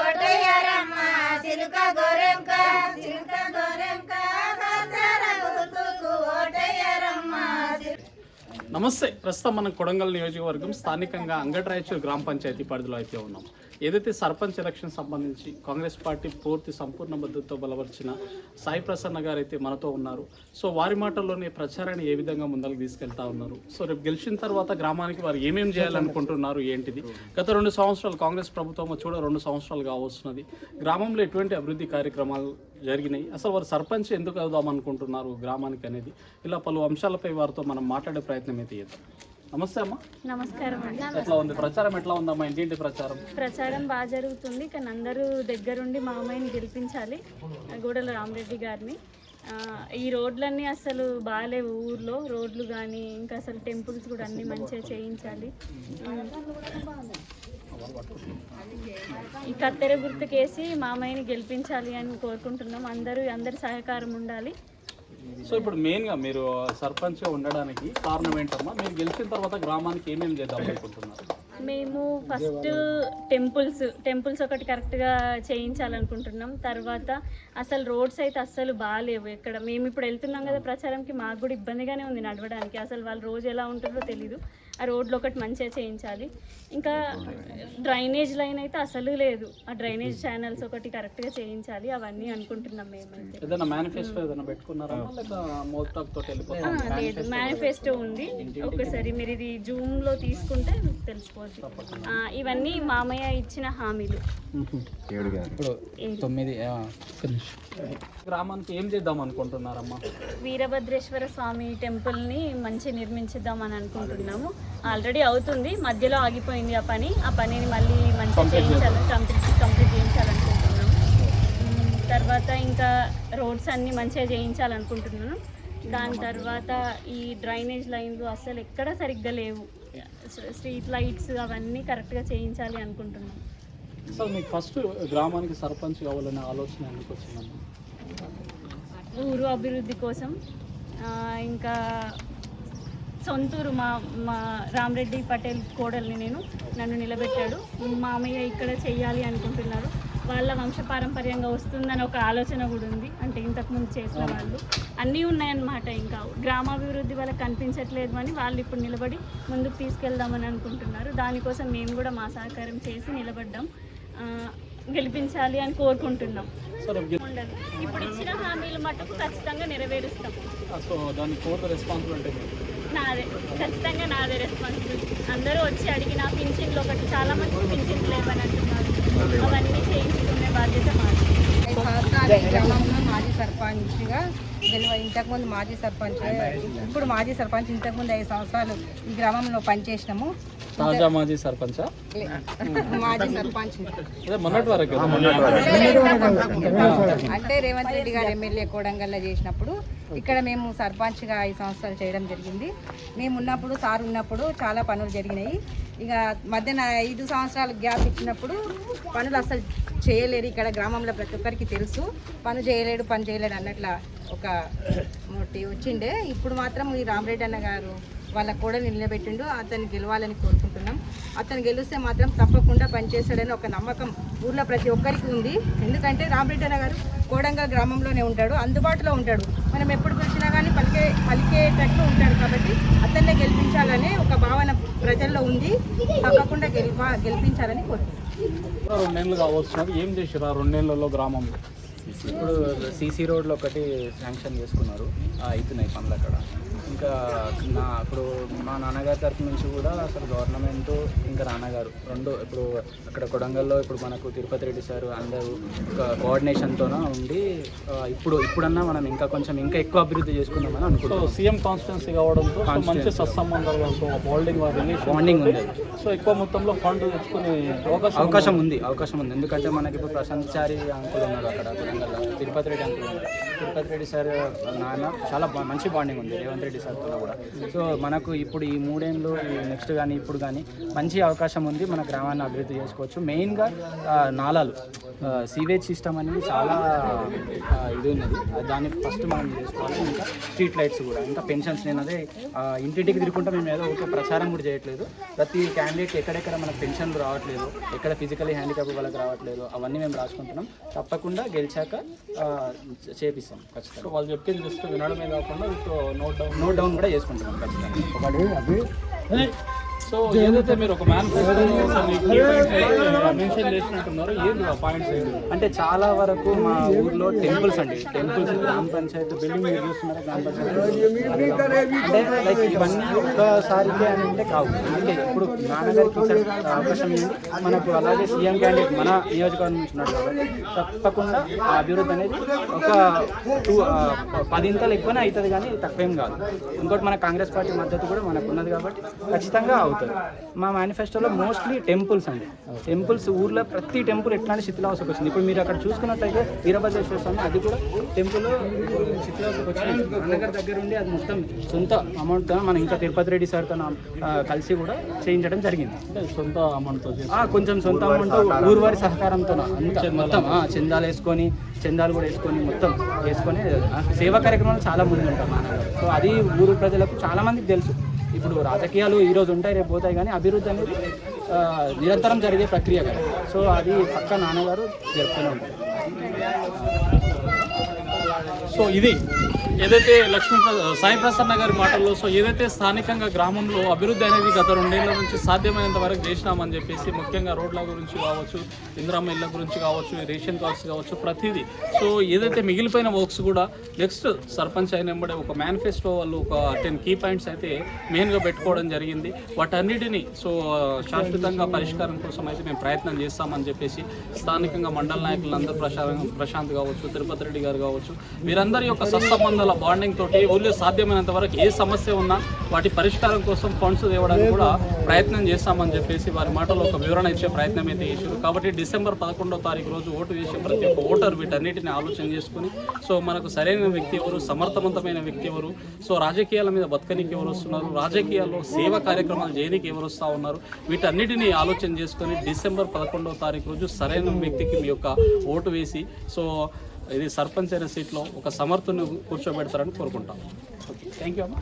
ఓటయ్యారమ్మ. గోరెంక గోరెంక ఓటయ్యారమ్మ. నమస్తే ప్రస్తుతం మనం కొడంగల్ నియోజకవర్గం స్థానికంగా అంగట్రాయచూర్ గ్రామ పంచాయతీ పరిధిలో అయితే ఉన్నాం. ఏదైతే సర్పంచ్ ఎలక్షన్ సంబంధించి కాంగ్రెస్ పార్టీ పూర్తి సంపూర్ణ మద్దతుతో బలపరిచిన సాయి ప్రసన్న గారు అయితే మనతో ఉన్నారు. సో వారి మాటల్లోనే ప్రచారాన్ని ఏ విధంగా ముందరకు తీసుకెళ్తా ఉన్నారు? సో రేపు గెలిచిన తర్వాత గ్రామానికి వారు ఏమేం చేయాలనుకుంటున్నారు ఏంటిది? గత రెండు సంవత్సరాలు కాంగ్రెస్ ప్రభుత్వం చూడ రెండు సంవత్సరాలు కావస్తున్నది. గ్రామంలో ఎటువంటి అభివృద్ధి కార్యక్రమాలు జరిగినాయి? అసలు వారు సర్పంచ్ ఎందుకు అవుదాం అనుకుంటున్నారు గ్రామానికి అనేది? ఇలా పలు అంశాలపై వారితో మనం మాట్లాడే ప్రయత్నం అయితే చేద్దాం. నమస్తే అమ్మా. నమస్కారం అండి. ఎట్లా ఉంది? ప్రచారం ఎట్లా ఉందమ్మా ఇంటింటి ప్రచారం? ప్రచారం బాగా జరుగుతుంది. కానీ అందరూ దగ్గరుండి మా అమ్మాయిని గెలిపించాలి. గూడెల రామరెడ్డి గారిని. ఈ రోడ్లన్నీ అసలు బాగాలేవు ఊర్లో. రోడ్లు కానీ ఇంకా అసలు టెంపుల్స్ కూడా అన్ని మంచిగా చేయించాలి. ఈ కత్తెర గుర్తుకేసి మా అమ్మాయిని గెలిపించాలి అని కోరుకుంటున్నాం. అందరూ అందరి సహకారం ఉండాలి. సో ఇప్పుడు మెయిన్గా మీరు సర్పంచ్ ఉండడానికి కారణం ఏంటమ్మా? మీరు గెలిచిన తర్వాత గ్రామానికి ఏమేమి చేద్దాం అనుకుంటున్నారు? మేము ఫస్ట్ టెంపుల్స్ టెంపుల్స్ ఒకటి కరెక్ట్గా చేయించాలనుకుంటున్నాం. తర్వాత అసలు రోడ్స్ అయితే అస్సలు బాగాలేవు ఇక్కడ మేము ఇప్పుడు వెళ్తున్నాం కదా ప్రచారంకి మాకు కూడా ఇబ్బందిగానే ఉంది నడవడానికి. అసలు వాళ్ళు రోజు ఎలా ఉంటుందో తెలీదు. ఆ రోడ్లు ఒకటి మంచిగా చేయించాలి. ఇంకా డ్రైనేజ్ లైన్ అయితే అసలు లేదు. ఆ డ్రైనేజ్ ఛానల్స్ ఒకటి కరెక్ట్గా చేయించాలి. అవన్నీ అనుకుంటున్నాం మేమైతే. లేదు. మేనిఫెస్టో ఉంది. ఒకసారి మీరు ఇది జూమ్లో తీసుకుంటే మీకు తెలిసిపోద్ది. ఆ, ఇవన్నీ మామయ్య ఇచ్చిన హామీలు. ఇప్పుడు తొమ్మిది ఆ, గ్రామానికి ఏం చేద్దాం అనుకుంటున్నారమ్మా? వీరభద్రేశ్వర స్వామి టెంపుల్ని మంచి నిర్మించిద్దామని అనుకుంటున్నాము. ఆల్రెడీ అవుతుంది మధ్యలో ఆగిపోయింది ఆ పని. ఆ పనిని మళ్ళీ మంచిగా చేయించాలని కంప్లీట్ కంప్లీట్ చేయించాలనుకుంటున్నాము మ్, తర్వాత ఇంకా రోడ్స్ అన్నీ మంచిగా చేయించాలనుకుంటున్నాను. దాని తర్వాత ఈ డ్రైనేజ్ లైన్లు అసలు ఎక్కడ సరిగ్గా లేవు. స్ట్రీట్ లైట్స్ అవన్నీ కరెక్ట్గా చేయించాలి అనుకుంటున్నాం అసలు మీకు ఫస్ట్ గ్రామానికి సర్పంచ్ కావాలనే ఆలోచన ఎందుకు వచ్చిందమ్మా? ఊరు అభివృద్ధి కోసం ఇంకా సొంతూరు మా మా రామరెడ్డి పటేల్ కోడల్ని నేను నన్ను నిలబెట్టాడు. మామయ్య ఇక్కడ చెయ్యాలి అనుకుంటున్నారు. వాళ్ళ వంశపారంపర్యంగా వస్తుందని ఒక ఆలోచన కూడా ఉంది. అంటే ఇంతకుముందు చేసిన వాళ్ళు. అన్నీ ఉన్నాయన్నమాట ఇంకా. గ్రామాభివృద్ధి వాళ్ళకి కనిపించట్లేదు అని వాళ్ళు ఇప్పుడు నిలబడి ముందుకు తీసుకెళ్దామని అనుకుంటున్నారు. దానికోసం మేము కూడా మా సహకారం చేసి నిలబడ్డాం. గెలిపించాలి అని కోరుకుంటున్నాం. ఉండదు ఇప్పుడు ఇచ్చిన హామీలు మటుకు ఖచ్చితంగా నెరవేరుస్తాం. నాదే ఖచ్చితంగా నాదే రెస్పాన్సిబిలిటీ అందరూ వచ్చి అడిగిన పింఛన్లు ఒకటి చాలా మంది పింఛన్లు లేవని అంటున్నారు అవన్నీ చేయించుకునే బాధ్యత మాది. ఐదు గ్రామంలో మాజీ సర్పంచ్గా గెలువ ఇంతకుముందు మాజీ సర్పంచ్ ఇప్పుడు మాజీ సర్పంచ్ ఇంతకుముందు ఐదు సంవత్సరాలు ఈ గ్రామంలో పనిచేసినాము. తాజా మాజీ సర్పంచా? మొన్నటి వరకు అంటే రేవంత్ రెడ్డి గారు ఎమ్మెల్యే కోడంగల్లో చేసినప్పుడు ఇక్కడ మేము సర్పంచ్గా ఐదు సంవత్సరాలు చేయడం జరిగింది. మేము ఉన్నప్పుడు సార్ ఉన్నప్పుడు చాలా పనులు జరిగినాయి. ఇక మధ్యన ఐదు సంవత్సరాలు గ్యాప్ ఇచ్చినప్పుడు పనులు అసలు చేయలేరు. ఇక్కడ గ్రామంలో ప్రతి ఒక్కరికి తెలుసు. పని చేయలేడు పని చేయలేడు అన్నట్ల ఒక ఒకటి వచ్చిండే. ఇప్పుడు మాత్రం ఈ రామరెడ్డి అన్న గారు వాళ్ళ కూడా నిలబెట్టిండు అతన్ని గెలవాలని కోరుకుంటున్నాం. అతను గెలిస్తే మాత్రం తప్పకుండా పనిచేస్తాడని ఒక నమ్మకం ఊర్లో ప్రతి ఒక్కరికి ఉంది. ఎందుకంటే రామరెడ్డి గారు కోడంగల్ గ్రామంలోనే ఉంటాడు అందుబాటులో ఉంటాడు. మనం ఎప్పుడు పిలిచినా కానీ పలికే పలికేటట్లు ఉంటాడు కాబట్టి అతన్నే గెలిపించాలనే ఒక భావన ప్రజల్లో ఉంది. తప్పకుండా గెలిపా గెలిపించాలని కోరుకుంటున్నాం. రెండేళ్ళు కావస్తున్నది ఏం చేసారు ఆ రెండేళ్ళలో గ్రామంలో? ఇప్పుడు సీసీ రోడ్లు ఒకటి శాంక్షన్ చేసుకున్నారు ఆ, అవుతున్నాయి పనులు అక్కడ. ఇంకా నా ఇప్పుడు మా నాన్నగారి తరపు నుంచి కూడా అసలు గవర్నమెంట్ ఇంకా నాన్నగారు రెండు ఇప్పుడు అక్కడ కొడంగల్లో ఇప్పుడు మనకు తిరుపతి రెడ్డి సార్ అందరూ ఒక కోఆర్డినేషన్తోన ఉండి ఇప్పుడు ఇప్పుడన్నా మనం ఇంకా కొంచెం ఇంకా ఎక్కువ అభివృద్ధి చేసుకుందామని సో అనుకుంటున్నాం సీఎం కాన్స్టిట్యున్సీ కావడంతో మంచి బాల్డింగ్ రిలేషన్ బాండింగ్ ఉంది సో ఎక్కువ మొత్తంలో ఫండ్ తెచ్చుకునే అవకాశం అవకాశం ఉంది అవకాశం ఉంది. ఎందుకంటే మనకి ఇప్పుడు ప్రశాంత్ చారి అంకుల్ ఉన్నారు అక్కడ కొడంగల్లో. తిరుపతి రెడ్డి అంకుల్ ఉన్నారు. తిరుపతి రెడ్డి సార్ నాన్న చాలా మంచి బాండింగ్ ఉంది రేవంత్ రెడ్డి సార్తో కూడా. సో మనకు ఇప్పుడు ఈ మూడేళ్ళు ఈ నెక్స్ట్ కానీ ఇప్పుడు కానీ మంచి అవకాశం ఉంది మన గ్రామాన్ని అభివృద్ధి చేసుకోవచ్చు. మెయిన్గా ఆ, నాలాలు సీవేజ్ సిస్టమ్ అనేది చాలా ఇది ఉన్నది. దాన్ని ఫస్ట్ మనం చేసుకోవాలి. ఇంకా స్ట్రీట్ లైట్స్ కూడా ఇంకా పెన్షన్స్ నేను అదే ఇంటింటికి తిరుగుకుంటా మేము ఏదో ఒక ప్రచారం కూడా చేయట్లేదు. ప్రతి క్యాండిడేట్ ఎక్కడెక్కడ మనకు పెన్షన్లు రావట్లేదు ఎక్కడ ఫిజికలీ హ్యాండిక్యాప్ వాళ్ళకి రావట్లేదు అవన్నీ మేము రాసుకుంటున్నాం. తప్పకుండా గెలిచాక చేపిస్తాం. ఖచ్చితంగా. వాళ్ళు చెప్పింది జస్ట్ వినడమే కాకుండా నోట్ డౌన్. నోట్ డౌన్ కూడా చేసుకుంటున్నాం ఖచ్చితంగా. సో ఏదైతే మీరు ఒక మెన్షన్ చేసినట్టున్నారో ఏంది ఆ పాయింట్స్ అంటే చాలా వరకు మా ఊర్లో టెంపుల్స్ అండి. టెంపుల్స్ గ్రామ పంచాయతీ బిల్డింగ్ మీరు చూస్తున్నారా? గ్రామ పంచాయతీ. అంటే లైక్ ఇవన్నీ ఒక్కసారికే అని అంటే కావు. అందుకే ఇప్పుడు నాన్నగారికి అవకాశం ఉంది. మనకు అలాగే సీఎం క్యాండిడేట్ మన నియోజకవర్గం నుంచి ఉన్నాడు కాబట్టి తప్పకుండా ఆ అభివృద్ధి అనేది ఒక టూ పదింతలు ఎక్కువనే అవుతుంది కానీ తక్కువేం కాదు. ఇంకోటి మన కాంగ్రెస్ పార్టీ మద్దతు కూడా మనకు ఉన్నది కాబట్టి ఖచ్చితంగా అవుతుంది మా మేనిఫెస్టోలో మోస్ట్లీ టెంపుల్స్ అండి. టెంపుల్స్ ఊర్లో ప్రతి టెంపుల్ ఎట్లాంటి శిథిలావస్థకు వచ్చింది? ఇప్పుడు మీరు అక్కడ చూసుకున్నట్లయితే వీరభద్రేశ్వర స్వామి అది కూడా టెంపుల్ శిథిలావస్థకు వచ్చింది. అన్నగారి దగ్గర ఉండి అది మొత్తం సొంత అమౌంట్తో మనం ఇంకా తిరుపతి రెడ్డి సార్తో కలిసి కూడా చేయించడం జరిగింది. సొంత అమౌంట్తో కొంచెం సొంత అమౌంట్ ఊరువారి సహకారంతో. మొత్తం చందాలు వేసుకొని చందాలు కూడా వేసుకొని మొత్తం వేసుకొని సేవా కార్యక్రమాలు చాలా మంది నాన్నగారు సో అది ఊరు ప్రజలకు చాలా మందికి తెలుసు. ఇప్పుడు రాజకీయాలు ఈరోజు ఉంటాయి రేపు పోతాయి కానీ అభివృద్ధి అనేది నిరంతరం జరిగే ప్రక్రియ కదా. సో అది పక్క నాన్నగారు జరుపుతూనే ఉంటారు సో ఇది ఏదైతే లక్ష్మీ సాయి ప్రసన్న గారి మాటల్లో సో ఏదైతే స్థానికంగా గ్రామంలో అభివృద్ధి అనేది గత రెండేళ్ళ నుంచి సాధ్యమైనంత వరకు చేసినామని చెప్పేసి ముఖ్యంగా రోడ్ల గురించి కావచ్చు ఇందిరమ్మ ఇళ్ళ గురించి కావచ్చు రేషన్ కార్డ్స్ కావచ్చు ప్రతిదీ. సో ఏదైతే మిగిలిపోయిన వర్క్స్ కూడా నెక్స్ట్ సర్పంచ్ అయిన వెంబడే ఒక మేనిఫెస్టో వాళ్ళు ఒక టెన్ కీ పాయింట్స్ అయితే మెయిన్గా పెట్టుకోవడం జరిగింది. వాటన్నిటిని సో శాశ్వతంగా పరిష్కారం కోసం అయితే మేము ప్రయత్నం చేస్తామని చెప్పేసి స్థానికంగా మండల నాయకులందరూ ప్రశాంత్ ప్రశాంత్ కావచ్చు తిరుపతి రెడ్డి గారు కావచ్చు వీరందరి యొక్క సత్సంబంధాల బాండింగ్ తోటి ఊళ్ళో సాధ్యమైనంత వరకు ఏ సమస్య ఉన్నా వాటి పరిష్కారం కోసం ఫండ్స్ తేవడానికి కూడా ప్రయత్నం చేస్తామని చెప్పేసి వారి మాటలో ఒక వివరణ ఇచ్చే ప్రయత్నం అయితే చేశారు. కాబట్టి డిసెంబర్ పదకొండో తారీఖు రోజు ఓటు వేసే ప్రతి ఒక్క ఓటర్ వీటన్నిటిని ఆలోచన చేసుకుని సో మనకు సరైన వ్యక్తి ఎవరు సమర్థవంతమైన వ్యక్తి ఎవరు సో రాజకీయాల మీద బతకనికి ఎవరు వస్తున్నారు రాజకీయాల్లో సేవ కార్యక్రమాలు చేయడానికి ఎవరు వస్తూ ఉన్నారు వీటన్నిటిని ఆలోచన చేసుకొని డిసెంబర్ పదకొండవ తారీఖు రోజు సరైన వ్యక్తికి మీ యొక్క ఓటు వేసి సో ఇది సర్పంచ్ అయిన సీట్లో ఒక సమర్థుని కూర్చోబెడతారని కోరుకుంటాం. థ్యాంక్ యూ అమ్మా.